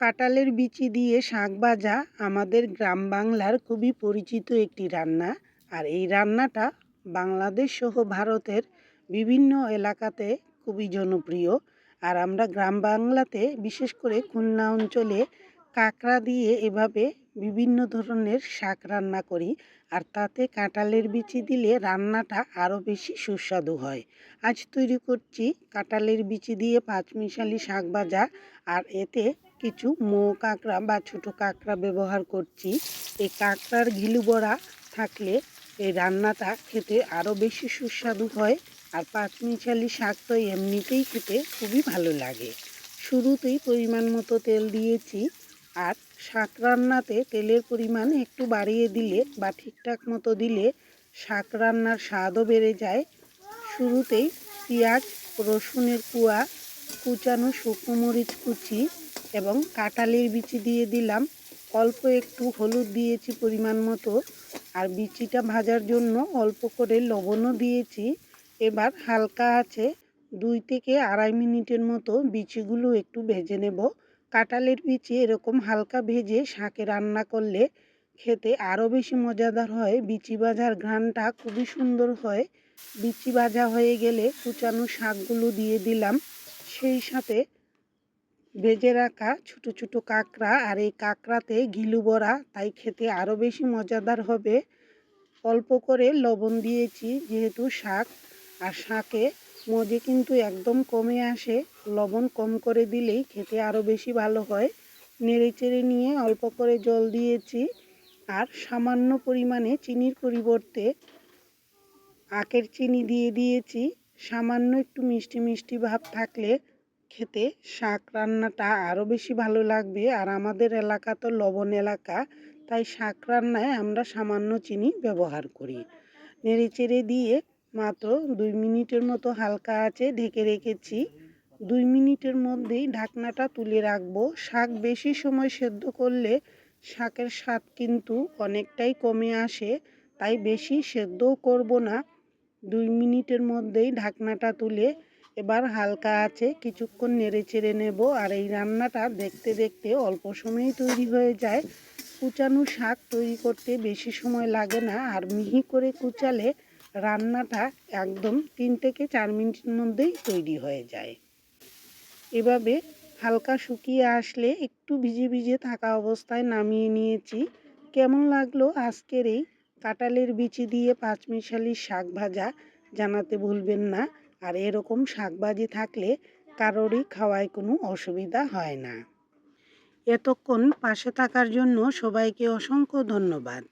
কাঁঠালের বিচি দিয়ে শাক ভাজা আমাদের গ্রাম বাংলার খুবই পরিচিত একটি রান্না। আর এই রান্নাটা বাংলাদেশ সহ ভারতের বিভিন্ন এলাকাতে খুবই জনপ্রিয়। আর আমরা গ্রাম বাংলাতে বিশেষ করে খুলনা অঞ্চলে কাঁকড়া দিয়ে এভাবে বিভিন্ন ধরনের শাক রান্না করি আর তাতে কাঁঠালের বিচি দিলে রান্নাটা আরও বেশি সুস্বাদু হয়। আজ তৈরি করছি কাঁঠালের বিচি দিয়ে পাঁচমিশালি শাক ভাজা আর এতে কিছু মো কাঁকড়া বা ছোটো কাঁকড়া ব্যবহার করছি। এই কাঁকড়ার ঘিলু বড়া থাকলে এই রান্নাটা খেতে আরও বেশি সুস্বাদু হয় আর পাঁচমিশালি শাক তো এমনিতেই খেতে খুবই ভালো লাগে। শুরুতেই পরিমাণ মতো তেল দিয়েছি আর শাক রান্নাতে তেলের পরিমাণ একটু বাড়িয়ে দিলে বা ঠিকঠাক মতো দিলে শাক রান্নার স্বাদও বেড়ে যায়। শুরুতেই পেঁয়াজ, রসুনের কুয়া, কুচানো শুকনো মরিচ কুচি এবং কাঁঠালের বিচি দিয়ে দিলাম। অল্প একটু হলুদ দিয়েছি পরিমাণ মতো আর বিচিটা ভাজার জন্য অল্প করে লবণও দিয়েছি। এবার হালকা আছে দুই থেকে আড়াই মিনিটের মতো বিচিগুলো একটু ভেজে নেব। কাঁঠালের বিচি এরকম হালকা ভেজে শাকে রান্না করলে খেতে আরও বেশি মজাদার হয়। বিচি ভাজার ঘ্রাণটা খুবই সুন্দর হয়। বিচি ভাজা হয়ে গেলে কুচানো শাকগুলো দিয়ে দিলাম। সেই সাথে ভেজে রাখা ছোটো ছোটো কাঁকড়া আর এই কাঁকড়াতে ঘিলু বড়া, তাই খেতে আরও বেশি মজাদার হবে। অল্প করে লবণ দিয়েছি, যেহেতু শাক আর শাকে মজে কিন্তু একদম কমে আসে। লবণ কম করে দিলেই খেতে আরও বেশি ভালো হয়। নেড়ে চেড়ে নিয়ে অল্প করে জল দিয়েছি। আর সামান্য পরিমাণে চিনির পরিবর্তে আখের চিনি দিয়ে দিয়েছি। সামান্য একটু মিষ্টি মিষ্টি ভাব থাকলে খেতে শাক রান্নাটা আরও বেশি ভালো লাগবে। আর আমাদের এলাকা তো লবণ এলাকা, তাই শাক রান্নায় আমরা সামান্য চিনি ব্যবহার করি। নেড়ে চেড়ে দিয়ে মাত্র দুই মিনিটের মতো হালকা আছে ঢেকে রেখেছি। দুই মিনিটের মধ্যেই ঢাকনাটা তুলে রাখব। শাক বেশি সময় সেদ্ধ করলে শাকের স্বাদ কিন্তু অনেকটাই কমে আসে, তাই বেশি সেদ্ধও করব না। দুই মিনিটের মধ্যেই ঢাকনাটা তুলে এবার হালকা আছে কিছুক্ষণ নেড়ে চেড়ে নেব। আর এই রান্নাটা দেখতে দেখতে অল্প সময়েই তৈরি হয়ে যায়। কুচানো শাক তৈরি করতে বেশি সময় লাগে না, আর মিহি করে কুচালে রান্নাটা একদম তিন থেকে চার মিনিটের মধ্যেই তৈরি হয়ে যায়। এভাবে হালকা শুকিয়ে আসলে একটু ভিজে ভিজে থাকা অবস্থায় নামিয়ে নিয়েছি। কেমন লাগল আজকের এই কাঁঠালের বিচি দিয়ে পাঁচমিশালি শাক ভাজা জানাতে ভুলবেন না। আর এরকম শাকভাজি থাকলে কারোরই খাওয়ায় কোনো অসুবিধা হয় না। এতক্ষণ পাশে থাকার জন্য সবাইকে অসংখ্য ধন্যবাদ।